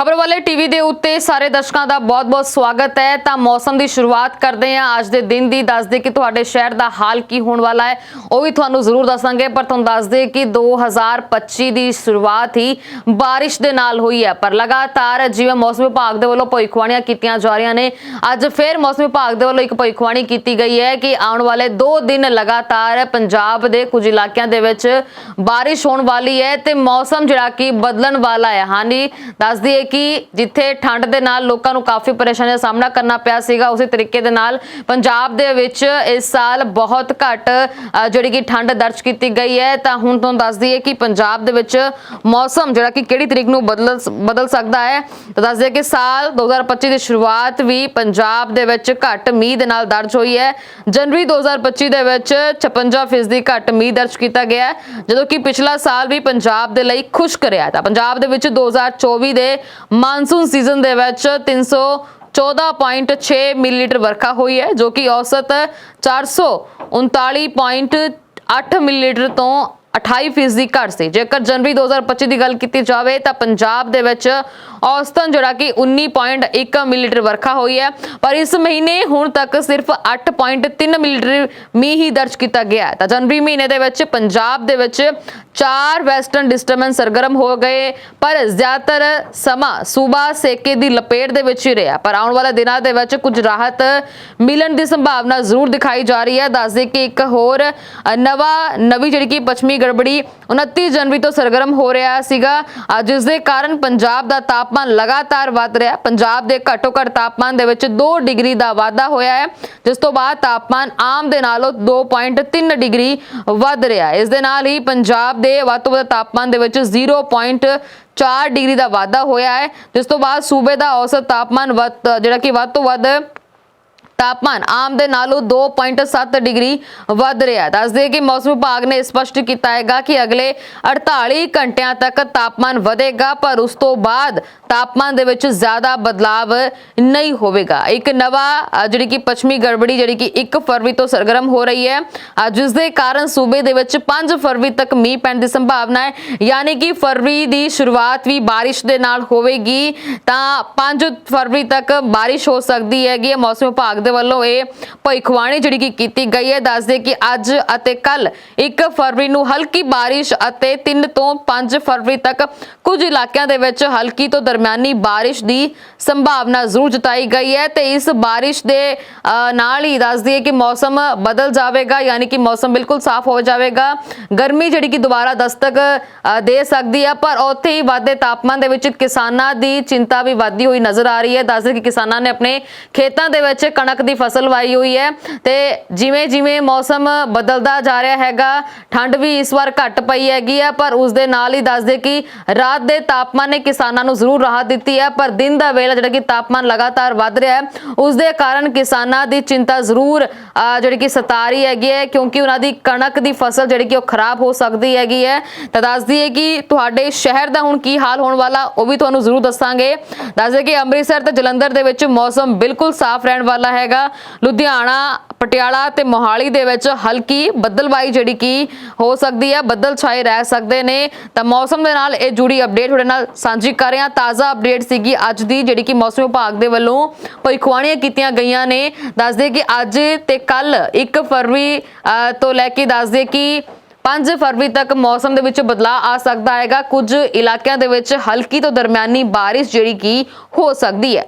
ਖਬਰ ਵਾਲੇ ਟੀਵੀ ਦੇ ਉੱਤੇ ਸਾਰੇ ਦਰਸ਼ਕਾਂ ਦਾ ਬਹੁਤ-ਬਹੁਤ ਸਵਾਗਤ ਹੈ। ਤਾਂ ਮੌਸਮ ਦੀ ਸ਼ੁਰੂਆਤ ਕਰਦੇ ਹਾਂ ਅੱਜ ਦੇ ਦਿਨ ਦੀ। ਦੱਸਦੇ ਕਿ ਤੁਹਾਡੇ ਸ਼ਹਿਰ ਦਾ ਹਾਲ ਕੀ ਹੋਣ ਵਾਲਾ ਹੈ, ਉਹ ਵੀ ਤੁਹਾਨੂੰ ਜ਼ਰੂਰ ਦੱਸਾਂਗੇ। ਪਰ ਤੁਹਾਨੂੰ ਦੱਸਦੇ ਕਿ 2025 ਦੀ ਸ਼ੁਰੂਆਤ ਹੀ ਬਾਰਿਸ਼ ਦੇ ਨਾਲ ਹੋਈ ਹੈ। ਪਰ ਲਗਾਤਾਰ ਜਿਵੇਂ ਮੌਸਮ ਵਿਭਾਗ ਦੇ ਵੱਲੋਂ ਭਵਿੱਖਬਾਣੀਆਂ ਕੀਤੀਆਂ ਜਾ ਰਹੀਆਂ ਨੇ, ਅੱਜ ਫਿਰ ਮੌਸਮ ਵਿਭਾਗ ਦੇ ਵੱਲੋਂ ਇੱਕ ਭਵਿੱਖਬਾਣੀ ਕੀਤੀ ਗਈ ਹੈ ਕਿ ਆਉਣ ਵਾਲੇ 2 ਦਿਨ ਲਗਾਤਾਰ ਪੰਜਾਬ ਦੇ ਕੁਝ ਇਲਾਕਿਆਂ ਦੇ ਵਿੱਚ ਬਾਰਿਸ਼ ਹੋਣ ਵਾਲੀ ਹੈ ਤੇ ਮੌਸਮ ਜਿਹੜਾ ਕਿ ਬਦਲਣ ਵਾਲਾ ਹੈ। ਹਾਨੀ ਦੱਸਦੀ ਹੈ ਕਿ ਜਿੱਥੇ ਠੰਡ ਦੇ ਨਾਲ ਲੋਕਾਂ ਨੂੰ ਕਾਫੀ ਪਰੇਸ਼ਾਨੀ ਦਾ ਸਾਹਮਣਾ ਕਰਨਾ ਪਿਆ ਸੀਗਾ, ਉਸੇ ਤਰੀਕੇ ਦੇ ਨਾਲ ਪੰਜਾਬ ਦੇ ਵਿੱਚ ਇਸ ਸਾਲ ਬਹੁਤ ਘੱਟ ਜਿਹੜੀ ਕਿ ਠੰਡ ਦਰਜ ਕੀਤੀ ਗਈ ਹੈ। ਤਾਂ ਹੁਣ ਤੁਹਾਨੂੰ ਦੱਸਦੀ ਹੈ ਕਿ ਪੰਜਾਬ ਦੇ ਵਿੱਚ ਮੌਸਮ ਜਿਹੜਾ ਕਿ ਕਿਹੜੀ ਤਰੀਕ ਨੂੰ ਬਦਲ ਬਦਲ ਸਕਦਾ ਹੈ? ਤਾਂ ਦੱਸਦੇ ਹਾਂ ਕਿ ਸਾਲ 2025 ਦੀ ਸ਼ੁਰੂਆਤ ਵੀ ਪੰਜਾਬ ਦੇ ਵਿੱਚ ਘੱਟ ਮੀਂਹ ਦੇ ਨਾਲ ਦਰਜ ਹੋਈ ਹੈ। ਜਨਵਰੀ 2025 ਦੇ ਵਿੱਚ 56% ਫੀਸਦੀ ਘੱਟ ਮੀਂਹ ਦਰਜ ਕੀਤਾ ਗਿਆ ਹੈ। ਜਦੋਂ ਕਿ ਪਿਛਲਾ ਸਾਲ ਵੀ ਪੰਜਾਬ ਦੇ ਲਈ ਖੁਸ਼ਕ ਰਿਹਾ ਤਾਂ ਪੰਜਾਬ ਦੇ ਵਿੱਚ 2024 ਦੇ ਮਾਨਸੂਨ ਸੀਜ਼ਨ ਦੇ ਵਿੱਚ 300 14.6 ਮਿਲੀਲੀਟਰ ਵਰਖਾ ਹੋਈ ਹੈ, ਜੋ ਕਿ ਔਸਤ 439.8 ਮਿਲੀਲੀਟਰ ਤੋਂ 28 ਫੀਸਦੀ ਘੱਟ ਸੀ। ਜੇਕਰ ਜਨਵਰੀ 2025 ਦੀ ਗੱਲ ਕੀਤੀ ਜਾਵੇ, ਤਾਂ ਪੰਜਾਬ ਦੇ ਵਿੱਚ ਔਸਤਨ, ਜਿਹੜਾ ਕਿ 19.1 ਮਿਲੀਲੀਟਰ ਵਰਖਾ ਹੋਈ ਹੈ। ਪਰ ਇਸ ਮਹੀਨੇ ਹੁਣ ਤੱਕ ਸਿਰਫ 8.3 ਮਿਲੀਲੀਟਰ ਮੀਂਹ ਹੀ ਦਰਜ ਕੀਤਾ ਗਿਆ ਤਾਂ ਜਨਵਰੀ ਮਹੀਨੇ ਦੇ ਵਿੱਚ ਪੰਜਾਬ ਦੇ ਵਿੱਚ ਚਾਰ ਵੈਸਟਰਨ ਡਿਸਟਰਬੈਂਸ ਸਰਗਰਮ ਹੋ ਗਏ, ਪਰ ਜ਼ਿਆਦਾਤਰ ਸਮਾਂ ਸੂਬਾ ਸੇਕੇ ਦੀ ਲਪੇਟ ਦੇ ਵਿੱਚ ਹੀ ਰਿਹਾ। ਪਰ ਆਉਣ ਵਾਲੇ ਦਿਨਾਂ ਦੇ ਵਿੱਚ ਕੁਝ ਰਾਹਤ ਮਿਲਣ ਦੀ ਸੰਭਾਵਨਾ ਜ਼ਰੂਰ ਦਿਖਾਈ ਜਾ ਰਹੀ ਹੈ। ਦੱਸਦੇ ਕਿ ਇੱਕ ਹੋਰ ਨਵਾਂ, ਨਵੀਂ ਜਿਹੜੀ ਕਿ ਪੱਛਮੀ ਗੜਬੜੀ 29 ਜਨਵਰੀ ਤੋਂ ਸਰਗਰਮ ਹੋ ਰਿਹਾ ਸੀਗਾ। ਜਿਸ ਦੇ ਕਾਰਨ ਪੰਜਾਬ ਦਾ ਤਾਪ ਤਾਪਮਾਨ ਲਗਾਤਾਰ ਵੱਧ ਰਿਹਾ ਪੰਜਾਬ ਦੇ ਘੱਟੋ ਘੱਟ ਤਾਪਮਾਨ ਦੇ ਵਿੱਚ 2 ਡਿਗਰੀ ਦਾ ਵਾਧਾ ਹੋਇਆ ਹੈ, ਜਿਸ ਤੋਂ ਬਾਅਦ ਤਾਪਮਾਨ ਆਮ ਦੇ ਨਾਲੋਂ 2.3 ਡਿਗਰੀ ਵੱਧ ਰਿਹਾ ਹੈ। ਇਸ ਦੇ ਨਾਲ ਹੀ ਪੰਜਾਬ ਦੇ ਵੱਧ ਤੋਂ ਵੱਧ ਤਾਪਮਾਨ ਦੇ ਵਿੱਚ 0.4 ਡਿਗਰੀ ਦਾ ਵਾਧਾ ਹੋਇਆ ਹੈ, ਜਿਸ ਤੋਂ ਬਾਅਦ ਸੂਬੇ ਦਾ ਔਸਤ ਤਾਪਮਾਨ ਵੱਧ- ਜਿਹੜਾ ਕਿ ਵੱਧ ਤੋਂ ਵੱਧ ਤਾਪਮਾਨ ਆਮ ਦੇ ਨਾਲੋਂ 2.7 ਡਿਗਰੀ ਵੱਧ ਰਿਹਾ ਹੈ। ਦੱਸਦੇ ਕਿ ਮੌਸਮ ਵਿਭਾਗ ਨੇ ਸਪਸ਼ਟ ਕੀਤਾ ਹੈਗਾ ਕਿ ਅਗਲੇ 48 ਘੰਟਿਆਂ ਤੱਕ ਤਾਪਮਾਨ ਵਧੇਗਾ ਪਰ ਉਸ ਤੋਂ ਬਾਅਦ ਤਾਪਮਾਨ ਦੇ ਵਿੱਚ ਜ਼ਿਆਦਾ ਬਦਲਾਵ ਨਹੀਂ ਹੋਵੇਗਾ। ਇੱਕ ਨਵਾਂ ਜਿਹੜੀ ਕਿ ਪੱਛਮੀ ਗੜਬੜੀ ਜਿਹੜੀ ਕਿ 1 ਫਰਵਰੀ ਤੋਂ ਸਰਗਰਮ ਹੋ ਰਹੀ ਹੈ। ਅ, ਜਿਸ ਦੇ ਕਾਰਨ ਸੂਬੇ ਦੇ ਵਿੱਚ 5 ਫਰਵਰੀ ਤੱਕ ਮੀਂਹ ਪੈਣ ਦੀ ਸੰਭਾਵਨਾ ਹੈ। ਯਾਨੀ ਕਿ ਫਰਵਰੀ ਦੀ ਸ਼ੁਰੂਆਤ ਵੀ ਬਾਰਿਸ਼ ਦੇ ਨਾਲ ਹੋਵੇਗੀ ਤਾਂ 5 ਫਰਵਰੀ ਤੱਕ ਬਾਰਿਸ਼ ਹੋ ਸਕਦੀ ਹੈਗੀ ਹੈ। ਮੌਸਮ ਵਿਭਾਗ ਦੇ ਵੱਲੋਂ ਇਹ ਭਵਿੱਖਬਾਣੀ ਜਿਹੜੀ ਕਿ ਕੀਤੀ ਗਈ ਹੈ, ਦੱਸਦੇ ਕਿ ਅੱਜ ਅਤੇ ਕੱਲ 1 ਫਰਵਰੀ ਨੂੰ ਹਲਕੀ ਬਾਰਿਸ਼ ਅਤੇ 3 ਤੋਂ 5 ਫਰਵਰੀ ਤੱਕ ਕੁਝ ਇਲਾਕਿਆਂ ਦੇ ਵਿੱਚ ਹਲਕੀ ਤੋਂ ਦਰਮਿਆਨੀ ਬਾਰਿਸ਼ ਦੀ ਸੰਭਾਵਨਾ ਜ਼ਰੂਰ ਜਤਾਈ ਗਈ ਹੈ ਤੇ ਇਸ ਬਾਰਿਸ਼ ਦੇ ਨਾਲ ਹੀ ਦੱਸਦੀ ਹੈ ਕਿ ਮੌਸਮ ਬਦਲ ਜਾਵੇਗਾ, ਯਾਨੀ ਕਿ ਮੌਸਮ ਬਿਲਕੁਲ ਸਾਫ਼ ਹੋ ਜਾਵੇਗਾ। ਗਰਮੀ ਜਿਹੜੀ ਕਿ ਦੁਬਾਰਾ ਦਸਤਕ ਦੇ ਸਕਦੀ ਹੈ, ਪਰ ਉੱਥੇ ਹੀ ਵਾਧੇ ਤਾਪਮਾਨ ਦੇ ਵਿੱਚ ਕਿਸਾਨਾਂ ਦੀ ਚਿੰਤਾ ਵੀ ਵਧਦੀ ਹੋਈ ਨਜ਼ਰ ਆ ਰਹੀ ਹੈ। ਦੱਸਦੇ ਕਿ ਕਿਸਾਨਾਂ ਨੇ ਆਪਣੇ ਖੇਤਾਂ ਦੇ ਵਿੱਚ ਕਣਕ ਦੀ ਫਸਲ ਵਾਈ ਹੋਈ ਹੈ ਤੇ ਜਿਵੇਂ ਜਿਵੇਂ ਮੌਸਮ ਬਦਲਦਾ ਜਾ ਰਿਹਾ ਹੈਗਾ, ਠੰਡ ਵੀ ਇਸ ਵਾਰ ਘੱਟ ਪਈ ਹੈਗੀ ਹੈ, ਪਰ ਉਸ ਦੇ ਨਾਲ ਹੀ ਦੱਸਦੇ ਕਿ ਰਾਤ ਦੇ ਤਾਪਮਾਨ ਨੇ ਕਿਸਾਨਾਂ ਨੂੰ ਜ਼ਰੂਰ ਰਾਹਤ ਦਿੱਤੀ ਹੈ, ਪਰ ਦਿਨ ਦਾ ਵੇਲਾ ਜਿਹੜਾ ਕਿ ਤਾਪਮਾਨ ਲਗਾਤਾਰ ਵੱਧ ਰਿਹਾ ਹੈ, ਉਸ ਦੇ ਕਾਰਨ ਕਿਸਾਨਾਂ ਦੀ ਚਿੰਤਾ ਜ਼ਰੂਰ ਜਿਹੜੀ ਕਿ ਸਤਾ ਰਹੀ ਹੈਗੀ ਹੈ, ਕਿਉਂਕਿ ਉਹਨਾਂ ਦੀ ਕਣਕ ਦੀ ਫਸਲ ਜਿਹੜੀ ਕਿ ਉਹ ਖਰਾਬ ਹੋ ਸਕਦੀ ਹੈਗੀ ਹੈ। ਤਾਂ ਦੱਸਦੀ ਹੈ ਕਿ ਤੁਹਾਡੇ ਸ਼ਹਿਰ ਦਾ ਹੁਣ ਕੀ ਹਾਲ ਹੋਣ ਵਾਲਾ, ਉਹ ਵੀ ਤੁਹਾਨੂੰ ਜ਼ਰੂਰ ਦੱਸਾਂਗੇ। ਦੱਸਦੇ ਕਿ ਅੰਮ੍ਰਿਤਸਰ ਤੇ ਜਲੰਧਰ ਦੇ ਵਿੱਚ ਮੌਸਮ ਬਿਲਕੁਲ ਸਾਫ਼ ਰਹਿਣ ਵਾਲਾ ਹੈਗਾ। ਲੁਧਿਆਣਾ ਪਟਿਆਲਾ ਤੇ ਮੋਹਾਲੀ ਦੇ ਵਿੱਚ ਹਲਕੀ ਬੱਦਲਬਾਈ ਜਿਹੜੀ ਕਿ ਹੋ ਸਕਦੀ ਹੈ ਬੱਦਲ ਛਾਏ ਰਹਿ ਸਕਦੇ ਨੇ। ਤਾਂ ਮੌਸਮ ਦੇ ਨਾਲ ਇਹ ਜੁੜੀ ਅਪਡੇਟ ਤੁਹਾਡੇ ਨਾਲ ਸਾਂਝੀ ਕਰ ਰਹੇ। ਤਾਜ਼ਾ ਅਪਡੇਟ ਸੀਗੀ ਅੱਜ ਦੀ ਜਿਹੜੀ ਕਿ ਮੌਸਮ ਵਿਭਾਗ ਦੇ ਵੱਲੋਂ ਭਵਿੱਖਬਾਣੀਆਂ ਕੀਤੀਆਂ ਗਈਆਂ ਨੇ। ਦੱਸਦੇ ਕਿ ਅੱਜ ਤੇ ਕੱਲ 1 ਫਰਵਰੀ ਅ, ਤੋਂ ਲੈ ਕੇ ਦੱਸਦੇ ਕਿ 5 ਫਰਵਰੀ ਤੱਕ ਮੌਸਮ ਦੇ ਵਿੱਚ ਬਦਲਾਅ ਆ ਸਕਦਾ ਹੈਗਾ। ਕੁਝ ਇਲਾਕਿਆਂ ਦੇ ਵਿੱਚ ਹਲਕੀ ਤੋਂ ਦਰਮਿਆਨੀ ਬਾਰਿਸ਼ ਜਿਹੜੀ ਕਿ ਹੋ ਸਕਦੀ ਹੈ।